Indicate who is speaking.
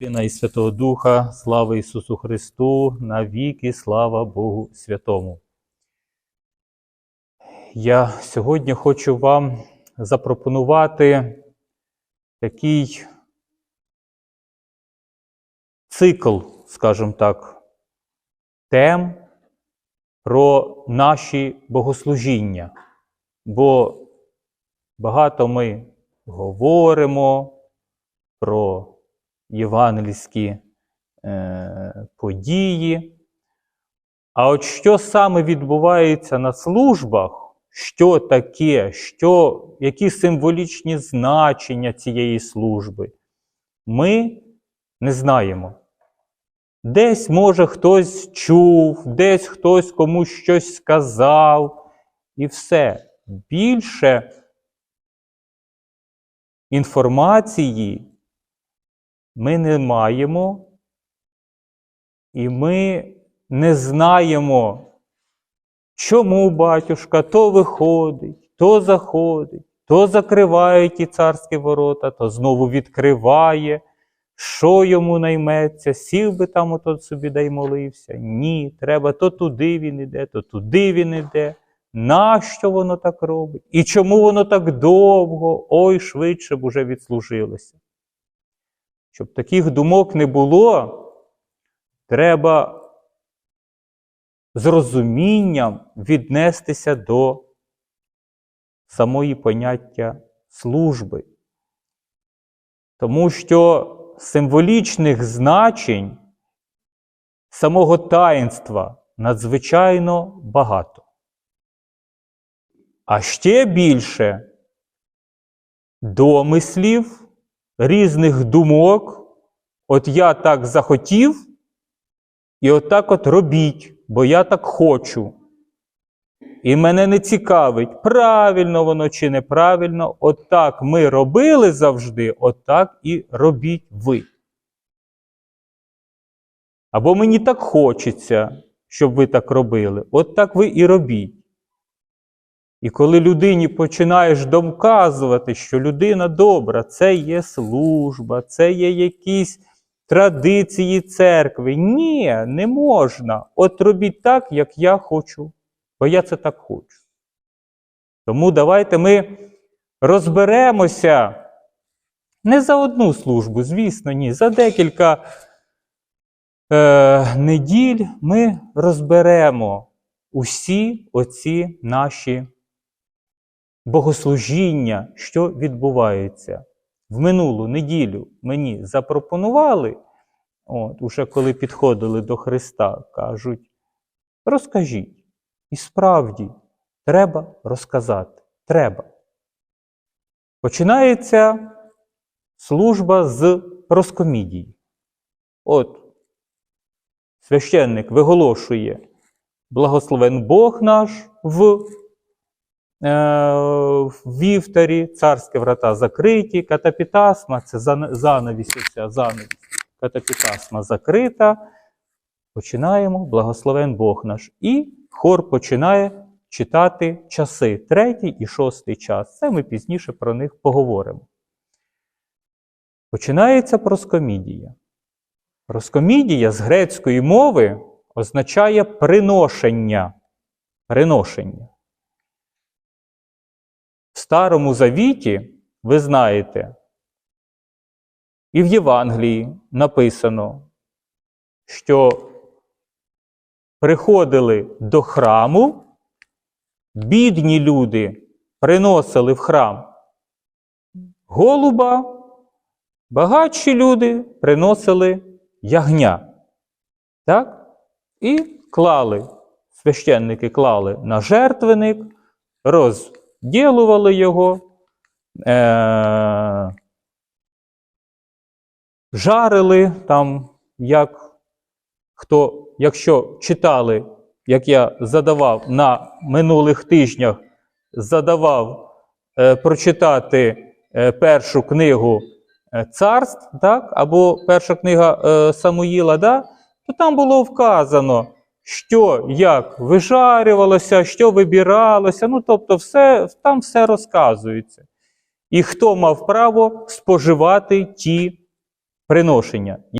Speaker 1: І Святого Духа, слава Ісусу Христу, навіки слава Богу Святому. Я сьогодні хочу вам запропонувати такий цикл, скажімо так, тем про наші богослужіння. Бо багато ми говоримо про євангельські е, події. А от що саме відбувається на службах, що таке, що, які символічні значення цієї служби, ми не знаємо. Десь, може, хтось чув, десь хтось комусь щось сказав, і все. Більше інформації ми не маємо, і ми не знаємо, чому батюшка то виходить, то заходить, то закриває ті царські ворота, то знову відкриває. Що йому найметься, сів би там ото собі дай молився. Ні, треба то туди він іде, то туди він іде. Нащо воно так робить? І чому воно так довго? Ой, швидше б уже відслужилося. Щоб таких думок не було, треба з розумінням віднестися до самої поняття служби. Тому що символічних значень самого таїнства надзвичайно багато. А ще більше домислів, різних думок. От я так захотів, і отак от робіть, бо я так хочу. І мене не цікавить, правильно воно чи неправильно. Отак ми робили завжди, отак і робіть ви. Або мені так хочеться, щоб ви так робили. От так ви і робіть. І коли людині починаєш домказувати, що людина добра, це є служба, це є якісь традиції церкви. Ні, не можна. От робіть так, як я хочу, бо я це так хочу. Тому давайте ми розберемося не за одну службу, звісно, ні, за декілька е, неділь ми розберемо усі оці наші богослужіння, що відбувається. В минулу неділю мені запропонували, от, уже коли підходили до Христа, кажуть: розкажіть. І справді, треба розказати. Треба. Починається служба з розкомідії. От, священник виголошує благословен Бог наш в в вівторі, царські врата закриті, катапітасма це занавість, оця занавість, катапітасма закрита. Починаємо, благословен Бог наш. І хор починає читати часи, третій і шостий час. Це ми пізніше про них поговоримо. Починається проскомідія. Проскомідія з грецької мови означає приношення. Приношення. Старому Завіті, ви знаєте, і в Євангелії написано, що приходили до храму, бідні люди приносили в храм голуба, багатші люди приносили ягня. Так? І клали, священники клали на жертвеник, роз ділували його, е- жарили там, як хто, якщо читали, як я задавав на минулих тижнях, задавав е, прочитати е, першу книгу е, царств, так, або перша книга е, Самуїла, да, то там було вказано що як вижарювалося, що вибиралося. Ну, тобто, все, там все розказується. І хто мав право споживати ті приношення.